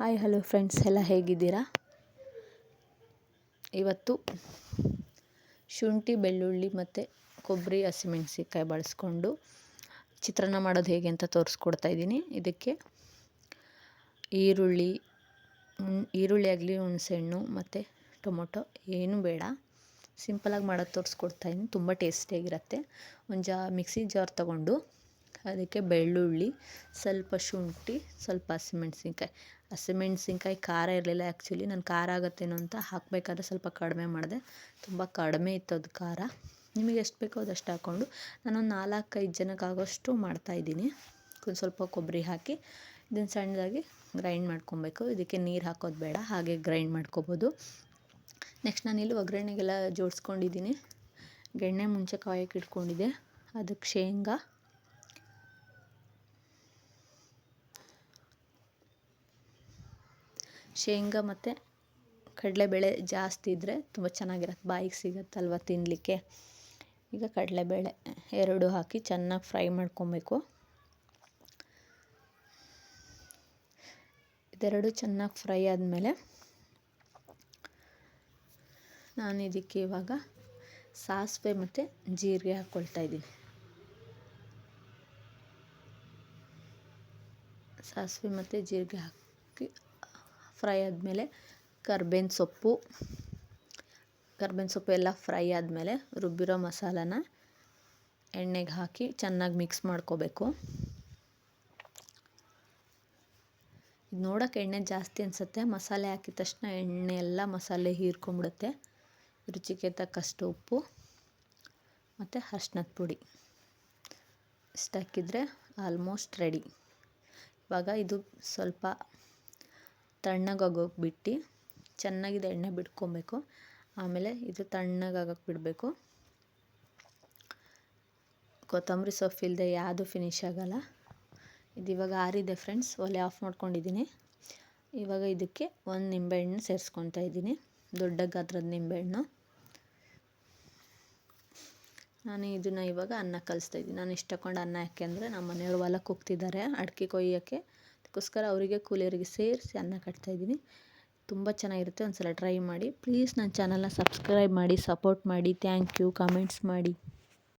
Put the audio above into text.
Hi, hello friends, ಎಲ್ಲ ಹೇಗಿದ್ದೀರಾ? ಇವತ್ತು ಶುಂಠಿ, ಬೆಳ್ಳುಳ್ಳಿ ಮತ್ತು ಕೊಬ್ಬರಿ ಹಸಿಮೆಣ್ಸಿನ್ಕಾಯಿ ಬಳಸ್ಕೊಂಡು ಚಿತ್ರಾನ್ನ ಮಾಡೋದು ಹೇಗೆ ಅಂತ ತೋರಿಸ್ಕೊಡ್ತಾ ಇದ್ದೀನಿ. ಇದಕ್ಕೆ ಈರುಳ್ಳಿ ಈರುಳ್ಳಿ ಆಗಲಿ ಹುಣಸೆಹಣ್ಣು ಮತ್ತು ಟೊಮೊಟೊ ಏನು ಬೇಡ. ಸಿಂಪಲಾಗಿ ಮಾಡೋದು ತೋರಿಸ್ಕೊಡ್ತಾ ಇದ್ದೀನಿ. ತುಂಬ ಟೇಸ್ಟಿಯಾಗಿರುತ್ತೆ. ಒಂದು ಜಾ, ಮಿಕ್ಸಿ ಜಾರ್ ತೊಗೊಂಡು ಅದಕ್ಕೆ ಬೆಳ್ಳುಳ್ಳಿ, ಸ್ವಲ್ಪ ಶುಂಠಿ, ಸ್ವಲ್ಪ ಹಸಿಮೆಣ್ಸಿನ್ಕಾಯಿ. ಹಸಿಮೆಣ್ಸಿನ್ಕಾಯಿ ಖಾರ ಇರಲಿಲ್ಲ ಆ್ಯಕ್ಚುಲಿ ನಾನು ಖಾರ ಆಗುತ್ತೇನೋ ಅಂತ ಹಾಕಬೇಕಾದ್ರೆ ಸ್ವಲ್ಪ ಕಡಿಮೆ ಮಾಡಿದೆ. ತುಂಬ ಕಡಿಮೆ ಇತ್ತು ಅದು ಖಾರ. ನಿಮಗೆ ಎಷ್ಟು ಬೇಕೋ ಅದಷ್ಟು ಹಾಕ್ಕೊಂಡು ನಾನೊಂದು ನಾಲ್ಕೈದು ಜನಕ್ಕೆ ಆಗೋಷ್ಟು ಮಾಡ್ತಾಯಿದ್ದೀನಿ ಒಂದು ಸ್ವಲ್ಪ ಕೊಬ್ಬರಿ ಹಾಕಿ, ಇದನ್ನು ಸಣ್ಣದಾಗಿ ಗ್ರೈಂಡ್ ಮಾಡ್ಕೊಬೇಕು. ಇದಕ್ಕೆ ನೀರು ಹಾಕೋದು ಬೇಡ, ಹಾಗೆ ಗ್ರೈಂಡ್ ಮಾಡ್ಕೊಬೋದು. ನೆಕ್ಸ್ಟ್ ನಾನಿಲ್ಲಿ ಒಗ್ಗರಣೆಗೆಲ್ಲ ಜೋಡಿಸ್ಕೊಂಡಿದ್ದೀನಿ. ಎಣ್ಣೆ ಮುಂಚೆ ಕಾಯಕ್ಕೆ ಇಟ್ಕೊಂಡಿದ್ದೆ. ಅದಕ್ಕೆ ಶೇಂಗಾ. ಶೇಂಗಾ ಮತ್ತು ಕಡಲೆಬೇಳೆ ಜಾಸ್ತಿ ಇದ್ದರೆ ತುಂಬ ಚೆನ್ನಾಗಿರತ್ತೆ. ಬಾಯಿಗೆ ಸಿಗುತ್ತಲ್ವ ತಿನ್ನಲಿಕ್ಕೆ ಈಗ ಕಡಲೆಬೇಳೆ ಎರಡು ಹಾಕಿ ಚೆನ್ನಾಗಿ ಫ್ರೈ ಮಾಡ್ಕೊಬೇಕು. ಇದೆರಡು ಚೆನ್ನಾಗಿ ಫ್ರೈ ಆದಮೇಲೆ ನಾನು ಇದಕ್ಕೆ ಇವಾಗ ಸಾಸಿವೆ ಮತ್ತು ಜೀರಿಗೆ ಹಾಕ್ಕೊಳ್ತಾ ಇದ್ದೀನಿ. ಸಾಸಿವೆ ಮತ್ತು ಜೀರಿಗೆ ಹಾಕಿ ಫ್ರೈ ಆದಮೇಲೆ ಕರ್ಬೇವಿನ ಸೊಪ್ಪು ಕರ್ಬೇವಿನ ಸೊಪ್ಪು ಎಲ್ಲ ಫ್ರೈ ಆದಮೇಲೆ ರುಬ್ಬಿರೋ ಮಸಾಲಾನ ಎಣ್ಣೆಗೆ ಹಾಕಿ ಚೆನ್ನಾಗಿ ಮಿಕ್ಸ್ ಮಾಡ್ಕೋಬೇಕು. ಇದು ನೋಡೋಕೆ ಎಣ್ಣೆ ಜಾಸ್ತಿ ಅನಿಸುತ್ತೆ. ಮಸಾಲೆ ಹಾಕಿದ ತಕ್ಷಣ ಎಣ್ಣೆ ಎಲ್ಲ ಮಸಾಲೆ ಹೀರ್ಕೊಂಬಿಡುತ್ತೆ ರುಚಿಗೆ ತಕ್ಕಷ್ಟು ಉಪ್ಪು ಮತ್ತು ಅರ್ಶಿನದ ಪುಡಿ. ಇಷ್ಟು ಹಾಕಿದರೆ ಆಲ್ಮೋಸ್ಟ್ ರೆಡಿ ಇವಾಗ ಇದು ಸ್ವಲ್ಪ ತಣ್ಣಗಾಗೋಕೆ ಬಿಟ್ಟು ಚೆನ್ನಾಗಿದೆ ಎಣ್ಣೆ ಬಿಟ್ಕೊಬೇಕು. ಆಮೇಲೆ ಇದು ತಣ್ಣಗಾಗಕ್ಕೆ ಬಿಡಬೇಕು. ಕೊತ್ತಂಬರಿ ಸೊಪ್ಪು ಇಲ್ಲದೆ ಯಾವುದು ಫಿನಿಶ್ ಆಗೋಲ್ಲ. ಇದು ಇವಾಗ ಆರಿದೆ ಫ್ರೆಂಡ್ಸ್ ಒಲೆ ಆಫ್ ಮಾಡ್ಕೊಂಡಿದ್ದೀನಿ. ಇವಾಗ ಇದಕ್ಕೆ ಒಂದು ನಿಂಬೆಹಣ್ಣು ಸೇರಿಸ್ಕೊತಾ ಇದ್ದೀನಿ. ದೊಡ್ಡ ಗಾತ್ರದ ನಿಂಬೆಹಣ್ಣು. ನಾನು ಇದನ್ನು ಇವಾಗ ಅನ್ನ ಕಲಿಸ್ತಾ ಇದ್ದೀನಿ. ನಾನು ಇಷ್ಟಕೊಂಡು ಅನ್ನ ಯಾಕೆಂದರೆ ನಮ್ಮ ಮನೆಯವರು ಹೊಲಕ್ಕೆ ಹೋಗ್ತಿದ್ದಾರೆ. ಅಡಿಕೆ ಕೊಯ್ಯೋಕ್ಕೆ ಅದಕ್ಕೋಸ್ಕರ ಅವರಿಗೆ ಕೂಲಿಯರಿಗೆ ಸೇರಿಸಿ ಅನ್ನ ಕಟ್ತಾಯಿದ್ದೀನಿ ತುಂಬ ಚೆನ್ನಾಗಿರುತ್ತೆ ಒಂದು ಸಲ ಟ್ರೈ ಮಾಡಿ. ಪ್ಲೀಸ್ ನನ್ನ ಚಾನಲ್ನ ಸಬ್ಸ್ಕ್ರೈಬ್ ಮಾಡಿ, ಸಪೋರ್ಟ್ ಮಾಡಿ. Thank you. ಕಮೆಂಟ್ಸ್ ಮಾಡಿ.